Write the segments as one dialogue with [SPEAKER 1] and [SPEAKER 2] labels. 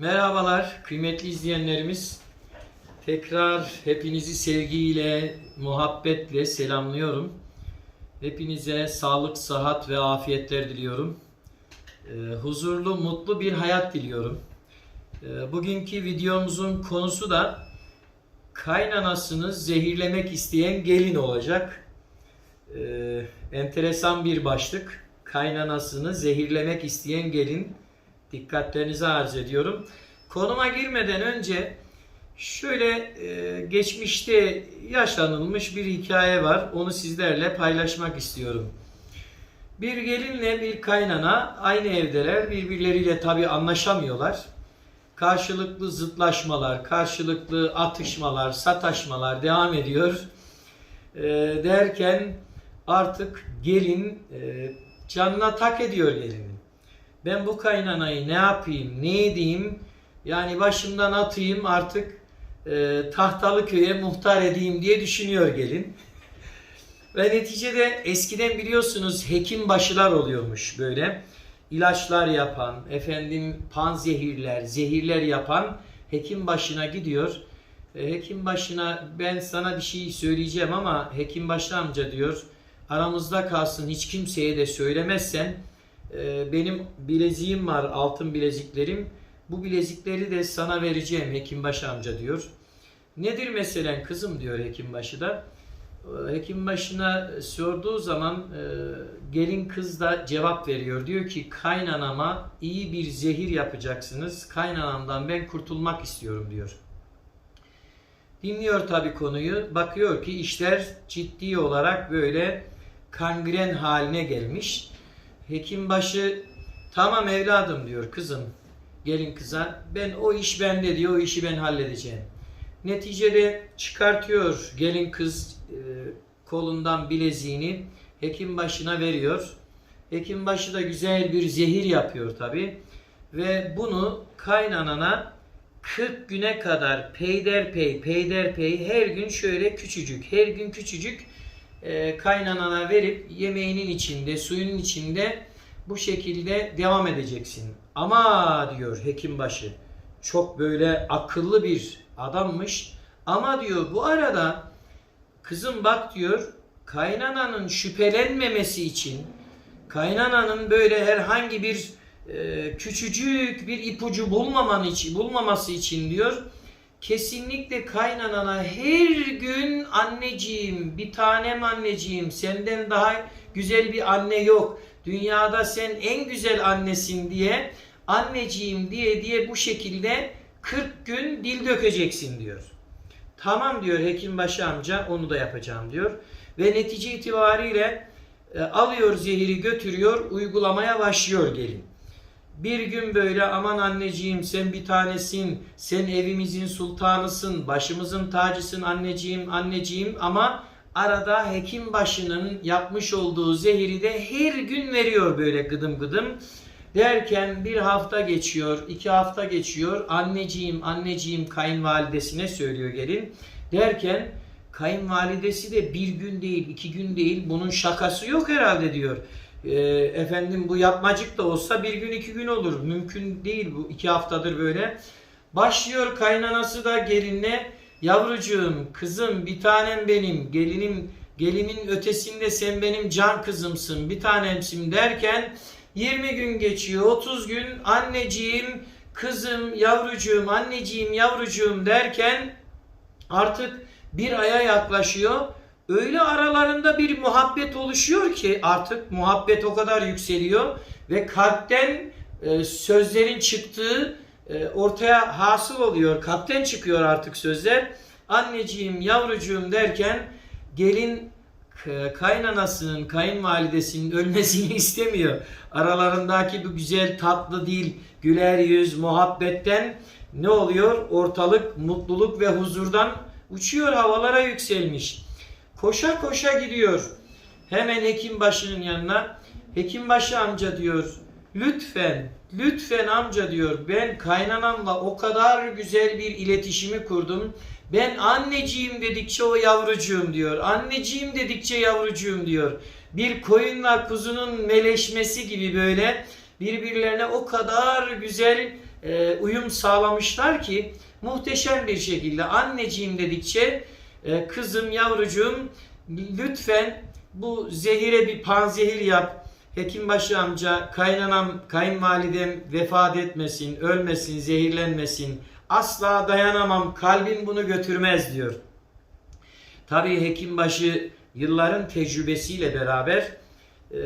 [SPEAKER 1] Merhabalar kıymetli izleyenlerimiz. Tekrar hepinizi sevgiyle, muhabbetle selamlıyorum. Hepinize sağlık, sıhhat ve afiyetler diliyorum. Ee, huzurlu, mutlu bir hayat diliyorum. Ee, bugünkü videomuzun konusu da kaynanasını zehirlemek isteyen gelin olacak. Ee, enteresan bir başlık. Kaynanasını zehirlemek isteyen gelin. Dikkatlerinizi arz ediyorum. Konuma girmeden önce şöyle e, geçmişte yaşanılmış bir hikaye var. Onu sizlerle paylaşmak istiyorum. Bir gelinle bir kaynana aynı evdeler. Birbirleriyle tabi anlaşamıyorlar. Karşılıklı zıtlaşmalar, karşılıklı atışmalar, sataşmalar devam ediyor. E, derken artık gelin e, canına tak ediyor gelinin. Ben bu kaynanayı ne yapayım, ne edeyim, yani başımdan atayım artık e, tahtalı köye muhtar edeyim diye düşünüyor gelin. Ve neticede eskiden biliyorsunuz hekim başılar oluyormuş böyle. ilaçlar yapan, efendim panzehirler, zehirler yapan hekim başına gidiyor. E, hekim başına ben sana bir şey söyleyeceğim ama hekim başı amca diyor aramızda kalsın hiç kimseye de söylemezsen e, benim bileziğim var altın bileziklerim bu bilezikleri de sana vereceğim hekimbaşı amca diyor. Nedir meselen kızım diyor hekimbaşı da. E, Hekimbaşına sorduğu zaman e, gelin kız da cevap veriyor. Diyor ki kaynanama iyi bir zehir yapacaksınız. Kaynanamdan ben kurtulmak istiyorum diyor. Dinliyor tabii konuyu. Bakıyor ki işler ciddi olarak böyle kangren haline gelmiş. Hekimbaşı tamam evladım diyor kızım. Gelin kıza ben o iş bende diyor o işi ben halledeceğim. Neticede çıkartıyor gelin kız e, kolundan bileziğini hekim başına veriyor. Hekim başı da güzel bir zehir yapıyor tabi. Ve bunu kaynanana 40 güne kadar peyderpey peyderpey her gün şöyle küçücük her gün küçücük e, kaynanana verip yemeğinin içinde suyunun içinde bu şekilde devam edeceksin. Ama diyor hekimbaşı çok böyle akıllı bir adammış. Ama diyor bu arada kızım bak diyor kaynananın şüphelenmemesi için kaynananın böyle herhangi bir e, küçücük bir ipucu bulmaman için bulmaması için diyor kesinlikle kaynanana her gün anneciğim bir tanem anneciğim senden daha güzel bir anne yok dünyada sen en güzel annesin diye anneciğim diye diye bu şekilde 40 gün dil dökeceksin diyor. Tamam diyor hekimbaşı amca onu da yapacağım diyor. Ve netice itibariyle e, alıyor zehiri götürüyor uygulamaya başlıyor gelin. Bir gün böyle aman anneciğim sen bir tanesin, sen evimizin sultanısın, başımızın tacısın anneciğim, anneciğim ama arada hekim başının yapmış olduğu zehiri de her gün veriyor böyle gıdım gıdım. Derken bir hafta geçiyor, iki hafta geçiyor. Anneciğim, anneciğim kayınvalidesine söylüyor gelin. Derken kayınvalidesi de bir gün değil, iki gün değil. Bunun şakası yok herhalde diyor. Ee, efendim bu yapmacık da olsa bir gün iki gün olur. Mümkün değil bu iki haftadır böyle. Başlıyor kaynanası da gelinle yavrucuğum, kızım, bir tanem benim, gelinim, gelinin ötesinde sen benim can kızımsın, bir tanemsin derken 20 gün geçiyor, 30 gün anneciğim, kızım, yavrucuğum, anneciğim, yavrucuğum derken artık bir aya yaklaşıyor. Öyle aralarında bir muhabbet oluşuyor ki artık muhabbet o kadar yükseliyor ve kalpten e, sözlerin çıktığı e, ortaya hasıl oluyor. Kalpten çıkıyor artık sözler. Anneciğim, yavrucuğum derken gelin k- kaynanasının, kayınvalidesinin ölmesini istemiyor. Aralarındaki bu güzel tatlı dil, güler yüz, muhabbetten ne oluyor? Ortalık mutluluk ve huzurdan uçuyor, havalara yükselmiş. Koşa koşa gidiyor. Hemen hekim başının yanına. Hekimbaşı amca diyor. Lütfen, lütfen amca diyor. Ben kaynanamla o kadar güzel bir iletişimi kurdum. Ben anneciğim dedikçe o yavrucuğum diyor. Anneciğim dedikçe yavrucuğum diyor. Bir koyunla kuzunun meleşmesi gibi böyle birbirlerine o kadar güzel e, uyum sağlamışlar ki muhteşem bir şekilde anneciğim dedikçe e, kızım yavrucuğum lütfen bu zehire bir panzehir yap. Hekimbaşı amca, kaynanam, kayınvalidem vefat etmesin, ölmesin, zehirlenmesin. Asla dayanamam, kalbim bunu götürmez diyor. Tabii hekimbaşı yılların tecrübesiyle beraber e,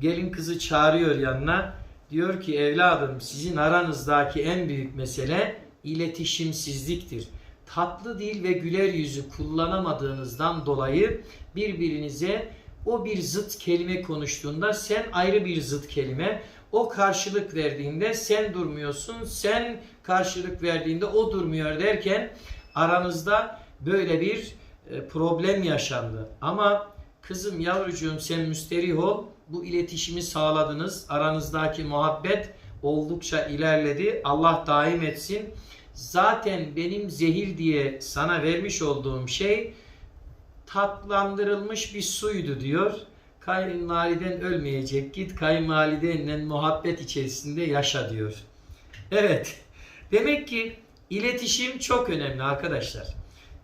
[SPEAKER 1] gelin kızı çağırıyor yanına. Diyor ki evladım sizin aranızdaki en büyük mesele iletişimsizliktir. Tatlı dil ve güler yüzü kullanamadığınızdan dolayı birbirinize o bir zıt kelime konuştuğunda sen ayrı bir zıt kelime, o karşılık verdiğinde sen durmuyorsun, sen karşılık verdiğinde o durmuyor derken aranızda böyle bir e, problem yaşandı. Ama kızım yavrucuğum sen müsterih ol. Bu iletişimi sağladınız. Aranızdaki muhabbet oldukça ilerledi. Allah daim etsin. Zaten benim zehir diye sana vermiş olduğum şey tatlandırılmış bir suydu diyor. Kayınvaliden ölmeyecek. Git kayınvalidenle muhabbet içerisinde yaşa diyor. Evet. Demek ki iletişim çok önemli arkadaşlar.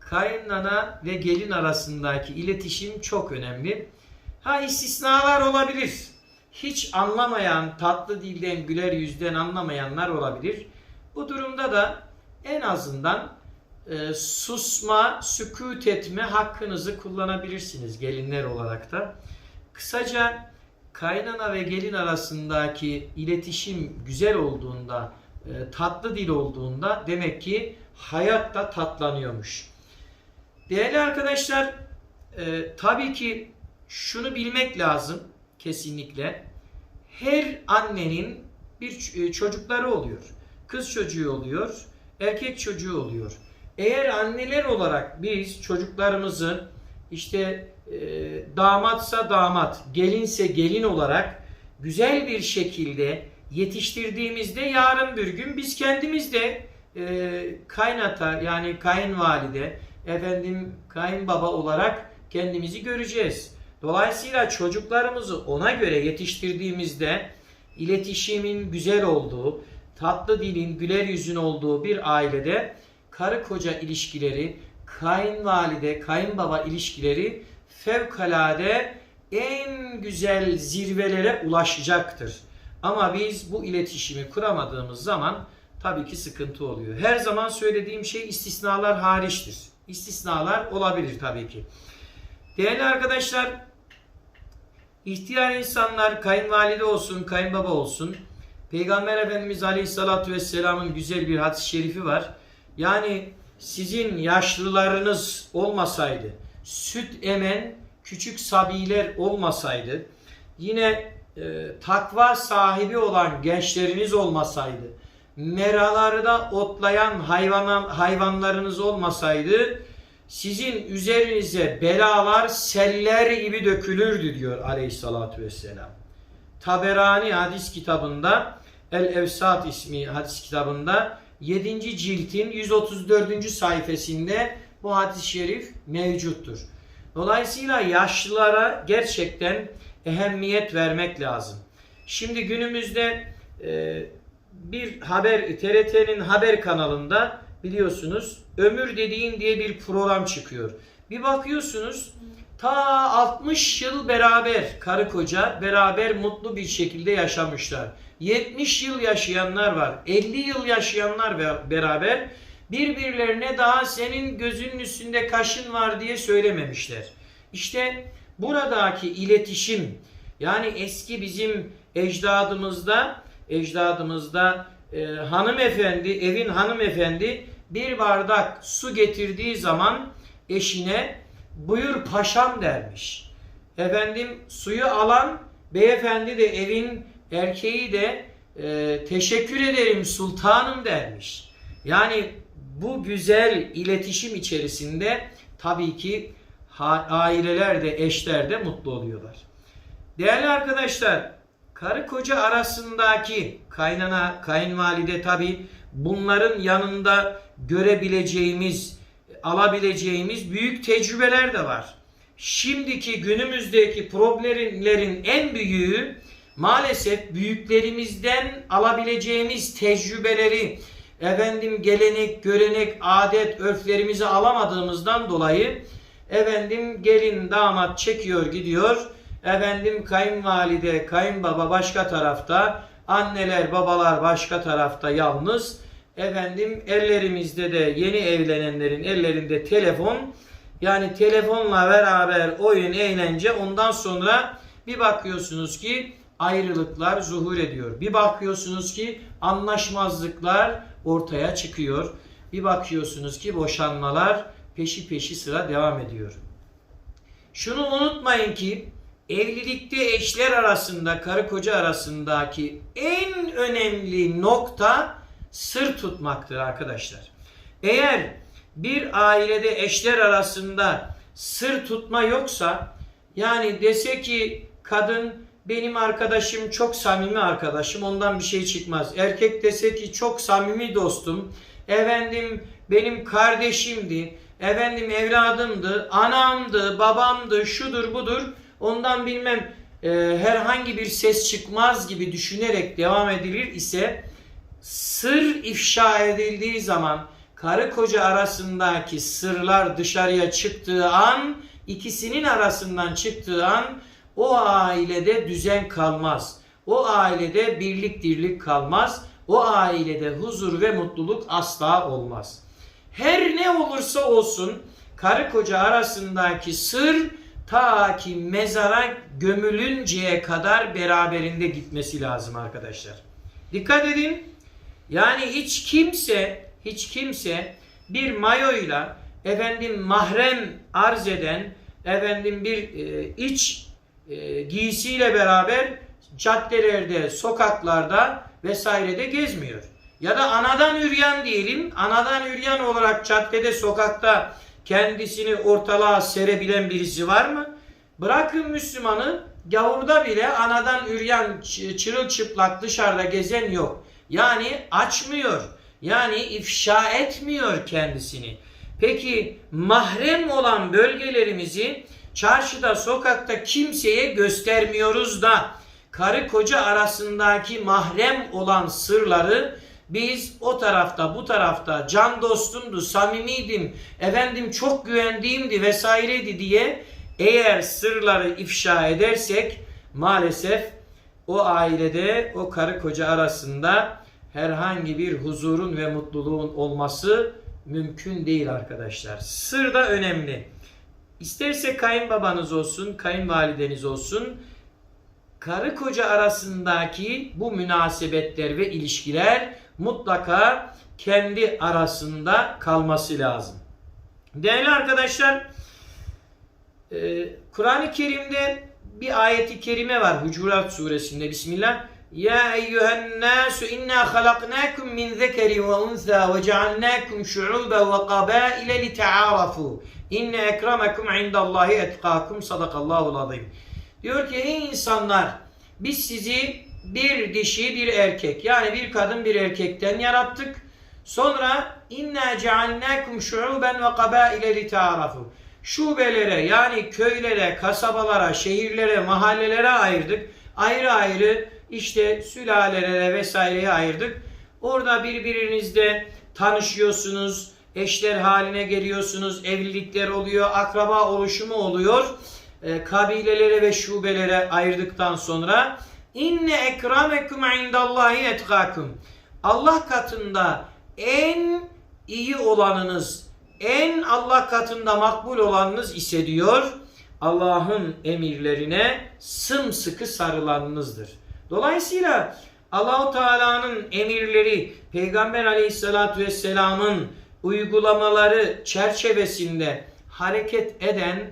[SPEAKER 1] Kayınlana ve gelin arasındaki iletişim çok önemli. Ha istisnalar olabilir. Hiç anlamayan, tatlı dilden, güler yüzden anlamayanlar olabilir. Bu durumda da en azından e, susma, sükut etme hakkınızı kullanabilirsiniz gelinler olarak da. Kısaca kaynana ve gelin arasındaki iletişim güzel olduğunda, e, tatlı dil olduğunda demek ki hayat da tatlanıyormuş. Değerli arkadaşlar, e, tabii ki şunu bilmek lazım kesinlikle. Her annenin bir e, çocukları oluyor. Kız çocuğu oluyor, erkek çocuğu oluyor. Eğer anneler olarak biz çocuklarımızı işte e, damatsa damat, gelinse gelin olarak güzel bir şekilde yetiştirdiğimizde yarın bir gün biz kendimiz de e, kaynata yani kayınvalide, efendim kayınbaba olarak kendimizi göreceğiz. Dolayısıyla çocuklarımızı ona göre yetiştirdiğimizde iletişimin güzel olduğu, tatlı dilin, güler yüzün olduğu bir ailede karı koca ilişkileri, kayınvalide, kayınbaba ilişkileri fevkalade en güzel zirvelere ulaşacaktır. Ama biz bu iletişimi kuramadığımız zaman tabii ki sıkıntı oluyor. Her zaman söylediğim şey istisnalar hariçtir. İstisnalar olabilir tabii ki. Değerli arkadaşlar, ihtiyar insanlar kayınvalide olsun, kayınbaba olsun. Peygamber Efendimiz Aleyhisselatü Vesselam'ın güzel bir hadis-i şerifi var. Yani sizin yaşlılarınız olmasaydı, süt emen küçük sabiler olmasaydı, yine e, takva sahibi olan gençleriniz olmasaydı, meralarda otlayan hayvan, hayvanlarınız olmasaydı, sizin üzerinize belalar seller gibi dökülürdü diyor aleyhissalatü vesselam. Taberani hadis kitabında El Evsat ismi hadis kitabında 7. ciltin 134. sayfasında bu hadis-i şerif mevcuttur. Dolayısıyla yaşlılara gerçekten ehemmiyet vermek lazım. Şimdi günümüzde e, bir haber TRT'nin haber kanalında biliyorsunuz Ömür Dediğin diye bir program çıkıyor. Bir bakıyorsunuz ta 60 yıl beraber karı koca beraber mutlu bir şekilde yaşamışlar. 70 yıl yaşayanlar var. 50 yıl yaşayanlar be- beraber birbirlerine daha senin gözünün üstünde kaşın var diye söylememişler. İşte buradaki iletişim yani eski bizim ecdadımızda ecdadımızda e, hanımefendi evin hanımefendi bir bardak su getirdiği zaman eşine buyur paşam dermiş. Efendim suyu alan beyefendi de evin erkeği de e, teşekkür ederim sultanım dermiş. Yani bu güzel iletişim içerisinde tabii ki aileler de eşler de mutlu oluyorlar. Değerli arkadaşlar, karı koca arasındaki kaynana, kayınvalide tabii bunların yanında görebileceğimiz, alabileceğimiz büyük tecrübeler de var. Şimdiki günümüzdeki problemlerin en büyüğü maalesef büyüklerimizden alabileceğimiz tecrübeleri, efendim gelenek, görenek, adet, örflerimizi alamadığımızdan dolayı efendim gelin damat çekiyor gidiyor. Efendim kayınvalide, kayınbaba başka tarafta, anneler, babalar başka tarafta yalnız. Efendim ellerimizde de yeni evlenenlerin ellerinde telefon. Yani telefonla beraber oyun, eğlence ondan sonra bir bakıyorsunuz ki ayrılıklar zuhur ediyor. Bir bakıyorsunuz ki anlaşmazlıklar ortaya çıkıyor. Bir bakıyorsunuz ki boşanmalar peşi peşi sıra devam ediyor. Şunu unutmayın ki evlilikte eşler arasında, karı koca arasındaki en önemli nokta sır tutmaktır arkadaşlar. Eğer bir ailede eşler arasında sır tutma yoksa yani dese ki kadın benim arkadaşım çok samimi arkadaşım ondan bir şey çıkmaz. Erkek dese ki çok samimi dostum. Efendim benim kardeşimdi. Efendim evladımdı, anamdı, babamdı, şudur budur. Ondan bilmem e, herhangi bir ses çıkmaz gibi düşünerek devam edilir ise sır ifşa edildiği zaman karı koca arasındaki sırlar dışarıya çıktığı an ikisinin arasından çıktığı an o ailede düzen kalmaz. O ailede birlik dirlik kalmaz. O ailede huzur ve mutluluk asla olmaz. Her ne olursa olsun karı koca arasındaki sır ta ki mezara gömülünceye kadar beraberinde gitmesi lazım arkadaşlar. Dikkat edin. Yani hiç kimse hiç kimse bir mayoyla efendim mahrem arz eden efendim bir e, iç e, giysiyle beraber caddelerde, sokaklarda vesairede gezmiyor. Ya da anadan üryan diyelim. Anadan üryan olarak caddede, sokakta kendisini ortalığa serebilen birisi var mı? Bırakın Müslümanı, gavurda bile anadan üryan, çırılçıplak dışarıda gezen yok. Yani açmıyor. Yani ifşa etmiyor kendisini. Peki mahrem olan bölgelerimizi çarşıda, sokakta kimseye göstermiyoruz da karı koca arasındaki mahrem olan sırları biz o tarafta bu tarafta can dostumdu, samimiydim, efendim çok güvendiğimdi vesaireydi diye eğer sırları ifşa edersek maalesef o ailede o karı koca arasında herhangi bir huzurun ve mutluluğun olması mümkün değil arkadaşlar. Sır da önemli. İsterse kayınbabanız olsun, kayınvalideniz olsun, karı koca arasındaki bu münasebetler ve ilişkiler mutlaka kendi arasında kalması lazım. Değerli arkadaşlar, e, Kur'an-ı Kerim'de bir ayeti kerime var Hucurat suresinde. Bismillah. Ya eyyühen nasu inna halaknakum min zekeri ve unsa ve cealnakum şu'uben ve qabaile li ta'arafu. İnne ekremekum indallahi etkakum sadakallahu azim. Diyor ki ey insanlar biz sizi bir dişi bir erkek yani bir kadın bir erkekten yarattık. Sonra inna cealnakum şu'uben ve qabaile li ta'arafu. Şubelere yani köylere, kasabalara, şehirlere, mahallelere ayırdık. Ayrı ayrı işte sülalelere vesaireye ayırdık. Orada birbirinizle tanışıyorsunuz, eşler haline geliyorsunuz, evlilikler oluyor, akraba oluşumu oluyor. E, kabilelere ve şubelere ayırdıktan sonra inne ekramekum indallahi etkakum. Allah katında en iyi olanınız, en Allah katında makbul olanınız ise diyor Allah'ın emirlerine sımsıkı sarılanınızdır. Dolayısıyla Allahu Teala'nın emirleri Peygamber Aleyhisselatü Vesselam'ın uygulamaları çerçevesinde hareket eden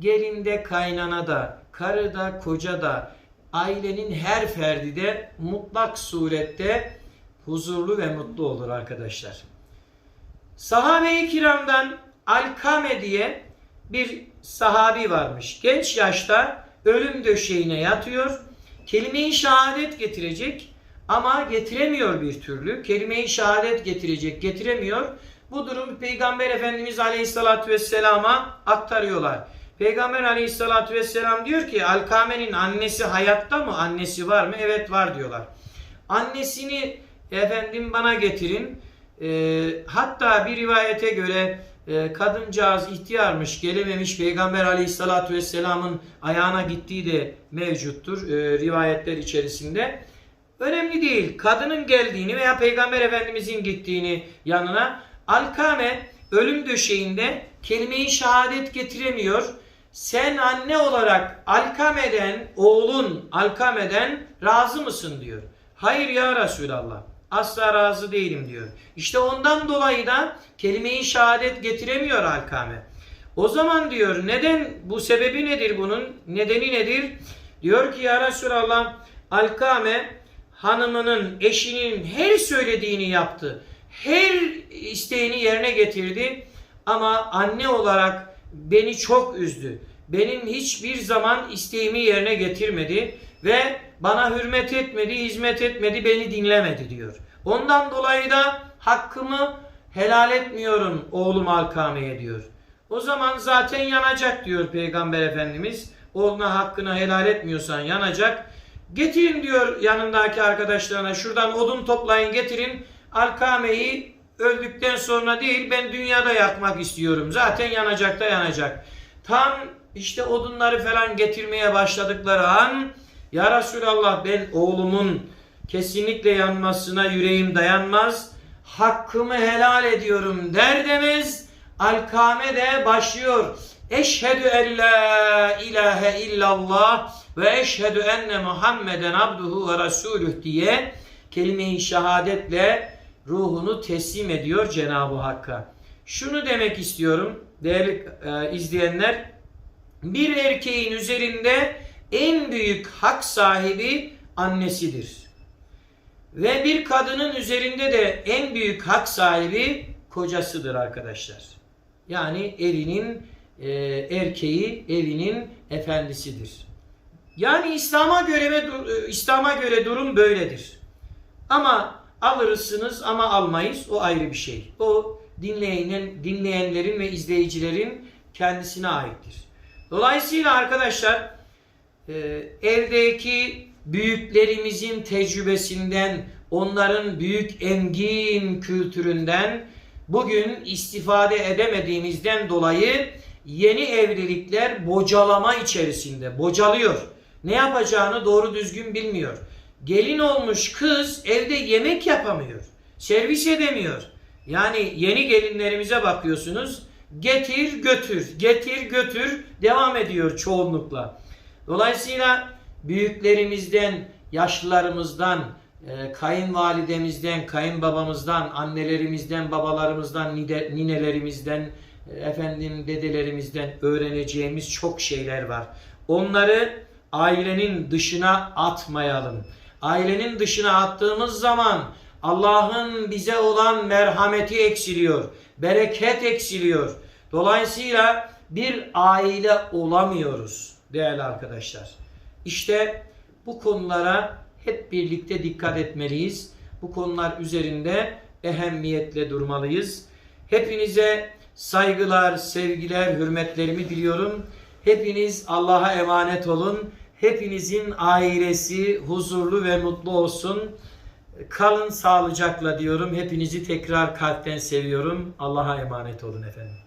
[SPEAKER 1] gelinde kaynana da, karı da, koca da, ailenin her ferdi de mutlak surette huzurlu ve mutlu olur arkadaşlar. Sahabe-i kiramdan Alkame diye bir sahabi varmış. Genç yaşta ölüm döşeğine yatıyor. Kelime-i şehadet getirecek ama getiremiyor bir türlü. Kelime-i şehadet getirecek, getiremiyor. Bu durum Peygamber Efendimiz Aleyhisselatü Vesselam'a aktarıyorlar. Peygamber aleyhissalatü vesselam diyor ki Alkame'nin annesi hayatta mı? Annesi var mı? Evet var diyorlar. Annesini efendim bana getirin. Ee, hatta bir rivayete göre e, kadıncağız ihtiyarmış, gelememiş Peygamber aleyhissalatü vesselamın ayağına gittiği de mevcuttur e, rivayetler içerisinde. Önemli değil. Kadının geldiğini veya Peygamber Efendimizin gittiğini yanına Alkame ölüm döşeğinde kelime-i şehadet getiremiyor. Sen anne olarak Alkame'den, oğlun Alkame'den razı mısın diyor. Hayır ya Resulallah. Asla razı değilim diyor. İşte ondan dolayı da kelime-i şehadet getiremiyor Alkame. O zaman diyor neden bu sebebi nedir bunun? Nedeni nedir? Diyor ki ya Resulallah Alkame hanımının, eşinin her söylediğini yaptı. Her isteğini yerine getirdi. Ama anne olarak beni çok üzdü. Benim hiçbir zaman isteğimi yerine getirmedi ve bana hürmet etmedi, hizmet etmedi, beni dinlemedi diyor. Ondan dolayı da hakkımı helal etmiyorum oğlum Alkame'ye diyor. O zaman zaten yanacak diyor Peygamber Efendimiz. Oğluna hakkını helal etmiyorsan yanacak. Getirin diyor yanındaki arkadaşlarına şuradan odun toplayın getirin. Alkame'yi öldükten sonra değil ben dünyada yakmak istiyorum. Zaten yanacak da yanacak. Tam işte odunları falan getirmeye başladıkları an Ya Resulallah ben oğlumun kesinlikle yanmasına yüreğim dayanmaz. Hakkımı helal ediyorum der demez Alkame de başlıyor. Eşhedü en la ilahe illallah ve eşhedü enne Muhammeden abduhu ve resuluh diye kelime-i şehadetle ruhunu teslim ediyor Cenab-ı Hakk'a. Şunu demek istiyorum değerli e, izleyenler. Bir erkeğin üzerinde en büyük hak sahibi annesidir. Ve bir kadının üzerinde de en büyük hak sahibi kocasıdır arkadaşlar. Yani evinin e, erkeği, evinin efendisidir. Yani İslam'a göre e, İslam'a göre durum böyledir. Ama alırsınız ama almayız o ayrı bir şey. O dinleyenin, dinleyenlerin ve izleyicilerin kendisine aittir. Dolayısıyla arkadaşlar e, evdeki büyüklerimizin tecrübesinden, onların büyük engin kültüründen bugün istifade edemediğimizden dolayı yeni evlilikler bocalama içerisinde bocalıyor. Ne yapacağını doğru düzgün bilmiyor. Gelin olmuş kız evde yemek yapamıyor. Servis edemiyor. Yani yeni gelinlerimize bakıyorsunuz. Getir götür, getir götür devam ediyor çoğunlukla. Dolayısıyla büyüklerimizden, yaşlılarımızdan, e, kayınvalidemizden, kayınbabamızdan, annelerimizden, babalarımızdan, ninelerimizden, e, efendim dedelerimizden öğreneceğimiz çok şeyler var. Onları ailenin dışına atmayalım. Ailenin dışına attığımız zaman Allah'ın bize olan merhameti eksiliyor. Bereket eksiliyor. Dolayısıyla bir aile olamıyoruz değerli arkadaşlar. İşte bu konulara hep birlikte dikkat etmeliyiz. Bu konular üzerinde ehemmiyetle durmalıyız. Hepinize saygılar, sevgiler, hürmetlerimi diliyorum. Hepiniz Allah'a emanet olun. Hepinizin ailesi huzurlu ve mutlu olsun. Kalın sağlıcakla diyorum. Hepinizi tekrar kalpten seviyorum. Allah'a emanet olun efendim.